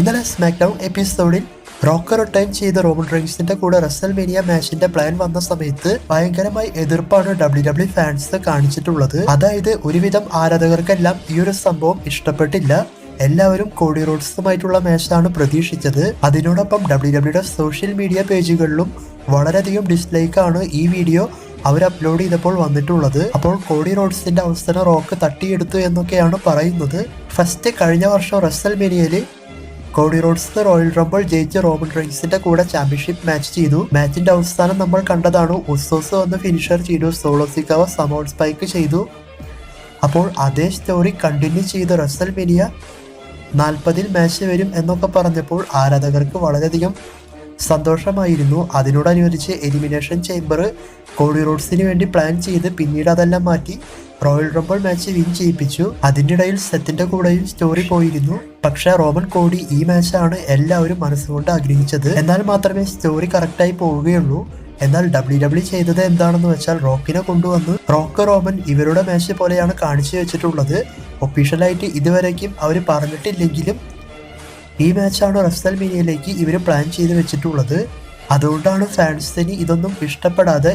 ഇന്നലെ smack down എപ്പിസോഡിൽ റോക്കർ റിട്ടേൺ ചെയ്ത റോബൺ റെയിൻസിന്റെ കൂടെ റസൽ മീഡിയ മാച്ചിന്റെ പ്ലാൻ വന്ന സമയത്ത് ഭയങ്കരമായി എതിർപ്പാണ് ഡബ്ല്യു ഡബ്ല്യു ഫാൻസ് കാണിച്ചിട്ടുള്ളത്. അതായത് ഒരുവിധം ആരാധകർക്കെല്ലാം ഈ ഒരു സംഭവം ഇഷ്ടപ്പെട്ടില്ല. എല്ലാവരും കോടി റോഡ്സുമായിട്ടുള്ള മാച്ചാണ് പ്രതീക്ഷിച്ചത്. അതിനോടൊപ്പം ഡബ്ല്യു ഡബ്ല്യുടെ സോഷ്യൽ മീഡിയ പേജുകളിലും വളരെയധികം ഡിസ്ലൈക്കാണ് ഈ വീഡിയോ അവർ അപ്ലോഡ് ചെയ്തപ്പോൾ വന്നിട്ടുള്ളത്. അപ്പോൾ കോടി റോഡ്സിന്റെ അവസരം റോക്ക് തട്ടിയെടുത്തു എന്നൊക്കെയാണ് പറയുന്നത്. ഫസ്റ്റ് കഴിഞ്ഞ വർഷം റസൽ മേനിയയിൽ കോടി റോഡ്സ് റോയൽ റംബിൾ ജയിച്ച റോമൻ റൈൻസിന്റെ കൂടെ ചാമ്പ്യൻഷിപ്പ് മാച്ച് ചെയ്തു. മാച്ചിന്റെ അവസാനം നമ്മൾ കണ്ടതാണ് ഉസോസ് വന്ന് ഫിനിഷർ ചെയ്തു. സോളോസിക്കവ സമോൺ സ്പൈക്ക് ചെയ്തു. അപ്പോൾ അതേ സ്റ്റോറി കണ്ടിന്യൂ ചെയ്ത് റസൽ മെനിയ നാൽപ്പതിൽ മാച്ച് വരും എന്നൊക്കെ പറഞ്ഞപ്പോൾ ആരാധകർക്ക് വളരെയധികം സന്തോഷമായിരുന്നു. അതിനോടനുബന്ധിച്ച് എലിമിനേഷൻ ചേംബർ കോഡി റോഡ്സിന് വേണ്ടി പ്ലാൻ ചെയ്ത് പിന്നീട് അതെല്ലാം മാറ്റി റോയൽ റംബൾ മാച്ച് വിൻ ചെയ്യിപ്പിച്ചു. അതിന്റെ ഇടയിൽ സെത്തിന്റെ കൂടെയും സ്റ്റോറി പോയിരുന്നു. പക്ഷെ റോമൻ കോഡി ഈ മാച്ചാണ് എല്ലാവരും മനസ്സുകൊണ്ട് ആഗ്രഹിച്ചത്. എന്നാൽ മാത്രമേ സ്റ്റോറി കറക്റ്റായി പോവുകയുള്ളൂ. എന്നാൽ ഡബ്ല്യു ഡബ്ല്യു ചെയ്തത് എന്താണെന്ന് വെച്ചാൽ റോക്കിനെ കൊണ്ടുവന്ന് റോക്ക് റോമൻ ഇവരുടെ മാച്ച് പോലെയാണ് കാണിച്ചു വെച്ചിട്ടുള്ളത്. ഒഫീഷ്യലായിട്ട് ഇതുവരേക്കും അവർ പറഞ്ഞിട്ടില്ലെങ്കിലും ഈ മാച്ചാണ് റഫ്സൽ മീനിയയിലേക്ക് ഇവർ പ്ലാൻ ചെയ്ത് വെച്ചിട്ടുള്ളത്. അതുകൊണ്ടാണ് ഫാൻസിന് ഇതൊന്നും ഇഷ്ടപ്പെടാതെ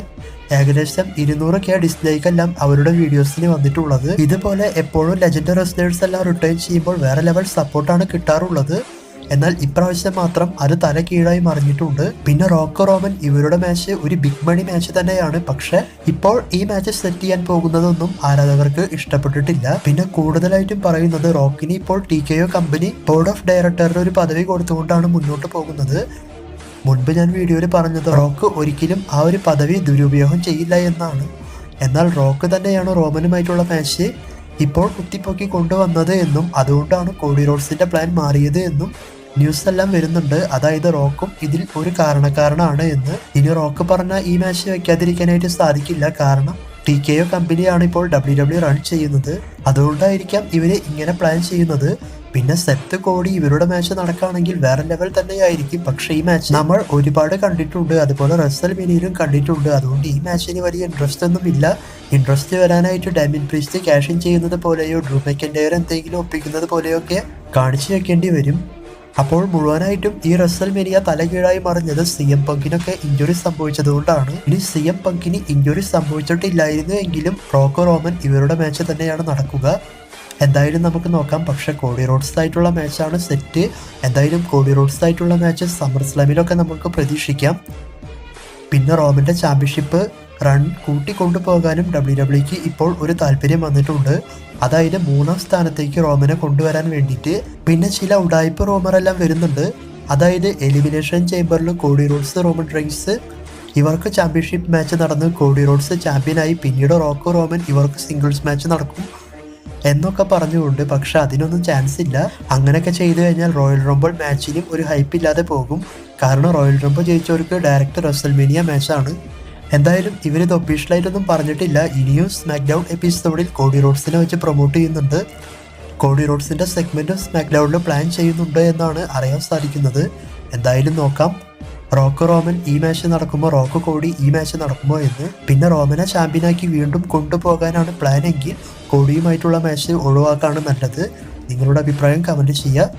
ഏകദേശം ഇരുന്നൂറ് കെ ഡിസ്ലൈക്ക് എല്ലാം അവരുടെ വീഡിയോസിന് വന്നിട്ടുള്ളത്. ഇതുപോലെ എപ്പോഴും ലെജൻഡ് റെസ്ലേഴ്സ് എല്ലാം റിട്ടേൺ ചെയ്യുമ്പോൾ വേറെ ലെവൽ സപ്പോർട്ടാണ് കിട്ടാറുള്ളത്. എന്നാൽ ഇപ്രാവശ്യം മാത്രം അത് തല കീഴായി മറിഞ്ഞിട്ടുണ്ട്. പിന്നെ റോക്കോ റോമൻ ഇവരുടെ മാച്ച് ഒരു ബിഗ് മണി മാച്ച് തന്നെയാണ്. പക്ഷെ ഇപ്പോൾ ഈ മാച്ച് സെറ്റ് ചെയ്യാൻ പോകുന്നതൊന്നും ആരാധകർക്ക് ഇഷ്ടപ്പെട്ടിട്ടില്ല. പിന്നെ കൂടുതലായിട്ടും പറയുന്നത് റോക്കിന് ഇപ്പോൾ T K O company board of ഡയറക്ടറുടെ ഒരു പദവി കൊടുത്തുകൊണ്ടാണ് മുന്നോട്ട് പോകുന്നത്. മുൻപ് ഞാൻ വീഡിയോയിൽ പറഞ്ഞത് റോക്ക് ഒരിക്കലും ആ ഒരു പദവി ദുരുപയോഗം ചെയ്യില്ല എന്നാണ്. എന്നാൽ റോക്ക് തന്നെയാണ് റോമനുമായിട്ടുള്ള മാച്ച് ഇപ്പോൾ കുത്തിപ്പൊക്കി കൊണ്ടുവന്നത് എന്നും അതുകൊണ്ടാണ് കോഡി റോഡ്സിന്റെ പ്ലാൻ മാറിയത് എന്നും ന്യൂസ് എല്ലാം വരുന്നുണ്ട്. അതായത് റോക്കും ഇതിൽ ഒരു കാരണക്കാരനാണ് എന്ന്. ഇനി റോക്ക് പറഞ്ഞ ഈ മാച്ച് വെക്കാതിരിക്കാനായിട്ട് സാധിക്കില്ല. കാരണം ടി കെ ഒ കമ്പനിയാണ് ഇപ്പോൾ ഡബ്ല്യു ഡബ്ല്യു റൺ ചെയ്യുന്നത്. അതുകൊണ്ടായിരിക്കാം ഇവർ ഇങ്ങനെ പ്ലാൻ ചെയ്യുന്നത്. പിന്നെ സെറ്റ് കോടി ഇവരുടെ മാച്ച് നടക്കുകയാണെങ്കിൽ വേറെ ലെവൽ തന്നെയായിരിക്കും. പക്ഷേ ഈ മാച്ച് നമ്മൾ ഒരുപാട് കണ്ടിട്ടുണ്ട്. അതുപോലെ റസൽ മിനിയിലും കണ്ടിട്ടുണ്ട്. അതുകൊണ്ട് ഈ മാച്ചിന് വലിയ ഇൻട്രസ്റ്റ് ഒന്നും ഇല്ല. ഇൻട്രസ്റ്റ് വരാനായിട്ട് ഡാമിൻ പ്രീസ്റ്റ് ക്യാഷ് ഇൻ ചെയ്യുന്നത് പോലെയോ ഡ്രൂ മെക്കൻഡയർ എന്തെങ്കിലും ഒപ്പിക്കുന്നത് പോലെയോ ഒക്കെ കാണിച്ചു വെക്കേണ്ടി വരും. അപ്പോൾ മുഴുവനായിട്ടും ഈ റസൽ മെനിയ തലകീഴായി മറിഞ്ഞത് സി എം പങ്കിനൊക്കെ ഇഞ്ചുറി സംഭവിച്ചതുകൊണ്ടാണ്. ഇനി സി എം പങ്കിന് ഇഞ്ചുറി സംഭവിച്ചിട്ടില്ലായിരുന്നു എങ്കിലും റോക്കോ റോമൻ ഇവരുടെ മാച്ച് തന്നെയാണ് നടക്കുക. എന്തായാലും നമുക്ക് നോക്കാം. പക്ഷെ കോടി റോഡ്സ് ആയിട്ടുള്ള മാച്ചാണ് സെറ്റ് എന്തായാലും കോടി റോഡ്സ് ആയിട്ടുള്ള മാച്ച് സമ്മർ സ്ലാമിലൊക്കെ നമുക്ക് പ്രതീക്ഷിക്കാം. പിന്നെ റോമിന്റെ ചാമ്പ്യൻഷിപ്പ് റൺ കൂട്ടിക്കൊണ്ടുപോകാനും ഡബ്ല്യു ഡബ്ല്യുക്ക് ഇപ്പോൾ ഒരു താല്പര്യം വന്നിട്ടുണ്ട്. അതായത് മൂന്നാം സ്ഥാനത്തേക്ക് റോമനെ കൊണ്ടുവരാൻ വേണ്ടിയിട്ട്. പിന്നെ ചില ഉടായ്പ റോമറെല്ലാം വരുന്നുണ്ട്. അതായത് എലിമിനേഷൻ ചേംബറിൽ കോഡി റോഡ്സ് റോമൻ റൈൻസ് ഇവർക്ക് ചാമ്പ്യൻഷിപ്പ് മാച്ച് നടന്ന് കോഡി റോഡ്സ് ചാമ്പ്യനായി പിന്നീട് റോക്കോ റോമൻ ഇവർക്ക് സിംഗിൾസ് മാച്ച് നടക്കും എന്നൊക്കെ പറഞ്ഞുകൊണ്ട്. പക്ഷെ അതിനൊന്നും ചാൻസ് ഇല്ല. അങ്ങനെയൊക്കെ ചെയ്തു കഴിഞ്ഞാൽ റോയൽ റംബിൾ മാച്ചിനും ഒരു ഹൈപ്പ് ഇല്ലാതെ പോകും. കാരണം റോയൽ റംബിൾ ജയിച്ചവർക്ക് ഡയറക്റ്റ് റസൽമേനിയ മാച്ചാണ് എന്തായാലും ഇവരിത് ഒഫീഷ്യലായിട്ടൊന്നും പറഞ്ഞിട്ടില്ല. ഇനിയും സ്മാക്ക് ഡൗൺ എപ്പിസോഡിൽ കോഡി റോഡ്സിനെ വെച്ച് പ്രൊമോട്ട് ചെയ്യുന്നുണ്ട്. കോഡി റോഡ്സിന്റെ സെഗ്മെന്റും സ്മാക്ക് പ്ലാൻ ചെയ്യുന്നുണ്ട് എന്നാണ് അറിയാൻ സാധിക്കുന്നത്. എന്തായാലും നോക്കാം. റോക്ക് റോമൻ ഈ മാച്ച് നടക്കുമ്പോൾ റോക്ക് കോടി ഈ മാച്ച് നടക്കുമോ എന്ന്. പിന്നെ റോമനെ ചാമ്പ്യനാക്കി വീണ്ടും കൊണ്ടുപോകാനാണ് പ്ലാൻ എങ്കിൽ കോടിയുമായിട്ടുള്ള മാച്ച് ഒഴിവാക്കാണ് നല്ലത്. നിങ്ങളുടെ അഭിപ്രായം കമന്റ് ചെയ്യുക.